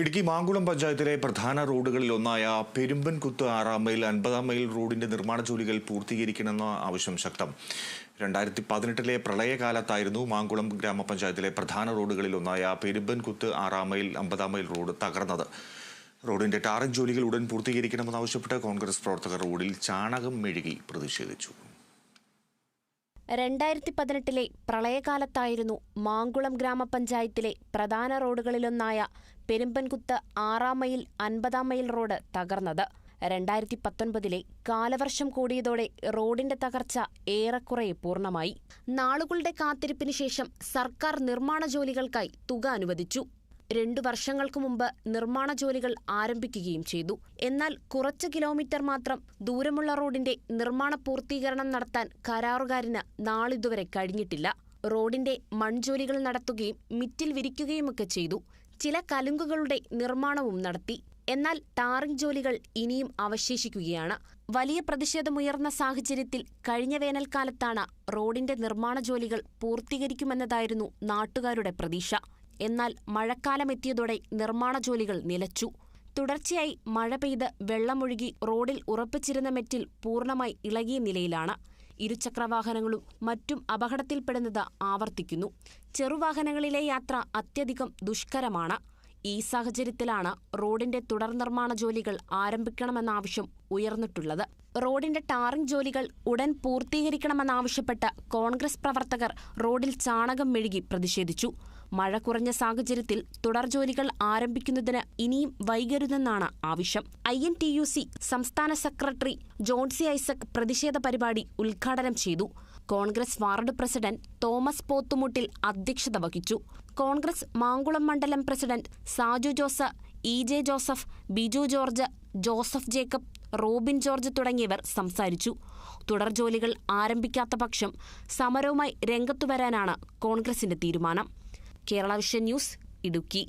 ഇടുക്കി മാങ്കുളം പഞ്ചായത്തിലെ പ്രധാന റോഡുകളിൽ ഒന്നായ പെരുമ്പൻകുത്ത് ആറാം മൈൽ അൻപതാം മൈൽ റോഡിന്റെ നിർമ്മാണ ജോലികൾ പൂർത്തീകരിക്കണമെന്ന ആവശ്യം ശക്തം. രണ്ടായിരത്തി പതിനെട്ടിലെ പ്രളയകാലത്തായിരുന്നു മാങ്കുളം ഗ്രാമപഞ്ചായത്തിലെ പ്രധാന റോഡുകളിൽ ഒന്നായ പെരുമ്പൻകുത്ത് ആറാം മൈൽ അമ്പതാം മൈൽ റോഡ് തകർന്നത്. റോഡിന്റെ ടാറിംഗ് ജോലികൾ ഉടൻ പൂർത്തീകരിക്കണമെന്നാവശ്യപ്പെട്ട് കോൺഗ്രസ് പ്രവർത്തകർ റോഡിൽ ചാണകം മെഴുകി പ്രതിഷേധിച്ചു. രണ്ടായിരത്തി പതിനെട്ടിലെ പ്രളയകാലത്തായിരുന്നു മാങ്കുളം ഗ്രാമപഞ്ചായത്തിലെ പ്രധാന റോഡുകളിലൊന്നായ പെരുമ്പൻകുത്ത് ആറാം മൈൽ അൻപതാം മൈൽ റോഡ് തകർന്നത്. രണ്ടായിരത്തി പത്തൊൻപതിലെ കാലവർഷം കൂടിയതോടെ റോഡിന്റെ തകർച്ച ഏറെക്കുറെ പൂർണമായി. നാളുകളുടെ കാത്തിരിപ്പിന് ശേഷം സർക്കാർ നിർമ്മാണ ജോലികൾക്കായി തുക അനുവദിച്ചു. രണ്ടു വർഷങ്ങൾക്ക് മുമ്പ് നിർമ്മാണ ജോലികൾ ആരംഭിക്കുകയും ചെയ്തു. എന്നാൽ കുറച്ച് കിലോമീറ്റർ മാത്രം ദൂരമുള്ള റോഡിന്റെ നിർമ്മാണ പൂർത്തീകരണം നടത്താൻ കരാറുകാരന് നാളിതുവരെ കഴിഞ്ഞിട്ടില്ല. റോഡിന്റെ മൺജോലികൾ നടത്തുകയും മിറ്റിൽ വിരിക്കുകയുമൊക്കെ ചെയ്തു. ചില കലുങ്കുകളുടെ നിർമ്മാണവും നടത്തി. എന്നാൽ ടാറിംഗ് ജോലികൾ ഇനിയും അവശേഷിക്കുകയാണ്. വലിയ പ്രതിഷേധമുയർന്ന സാഹചര്യത്തിൽ കഴിഞ്ഞ വേനൽക്കാലത്താണ് റോഡിന്റെ നിർമ്മാണ ജോലികൾ പൂർത്തീകരിക്കുമെന്നതായിരുന്നു നാട്ടുകാരുടെ പ്രതീക്ഷ. എന്നാൽ മഴക്കാലമെത്തിയതോടെ നിർമ്മാണ ജോലികൾ നിലച്ചു. തുടർച്ചയായി മഴ പെയ്ത് വെള്ളമൊഴുകി റോഡിൽ ഉറപ്പിച്ചിരുന്ന മെറ്റിൽ പൂർണമായി ഇളകിയ നിലയിലാണ്. ഇരുചക്രവാഹനങ്ങളും മറ്റും അപകടത്തിൽപ്പെടുന്നത് ആവർത്തിക്കുന്നു. ചെറുവാഹനങ്ങളിലെ യാത്ര അത്യധികം ദുഷ്കരമാണ്. ഈ സാഹചര്യത്തിലാണ് റോഡിന്റെ തുടർ നിർമ്മാണ ജോലികൾ ആരംഭിക്കണമെന്ന ആവശ്യം ഉയർന്നിട്ടുള്ളത്. റോഡിന്റെ ടാറിംഗ് ജോലികൾ ഉടൻ പൂർത്തീകരിക്കണമെന്നാവശ്യപ്പെട്ട് കോൺഗ്രസ് പ്രവർത്തകർ റോഡിൽ ചാണകം മെഴുകി പ്രതിഷേധിച്ചു. മഴ കുറഞ്ഞ സാഹചര്യത്തിൽ തുടർ ജോലികൾ ആരംഭിക്കുന്നതിന് ഇനിയും വൈകരുതെന്നാണ് ആവശ്യം. I N T U C സംസ്ഥാന സെക്രട്ടറി ജോൺസി ഐസക് പ്രതിഷേധ പരിപാടി ഉദ്ഘാടനം ചെയ്തു. കോൺഗ്രസ് വാർഡ് പ്രസിഡന്റ് തോമസ് പോത്തുമുട്ടിൽ അധ്യക്ഷത വഹിച്ചു. കോൺഗ്രസ് മാങ്കുളം മണ്ഡലം president Saju Jose E J Joseph Biju George Joseph Jacob Robin George തുടങ്ങിയവർ സംസാരിച്ചു. തുടർ ജോലികൾ ആരംഭിക്കാത്ത പക്ഷം സമരവുമായി രംഗത്തുവരാനാണ് കോൺഗ്രസിന്റെ തീരുമാനം. Kerala vision news Idukki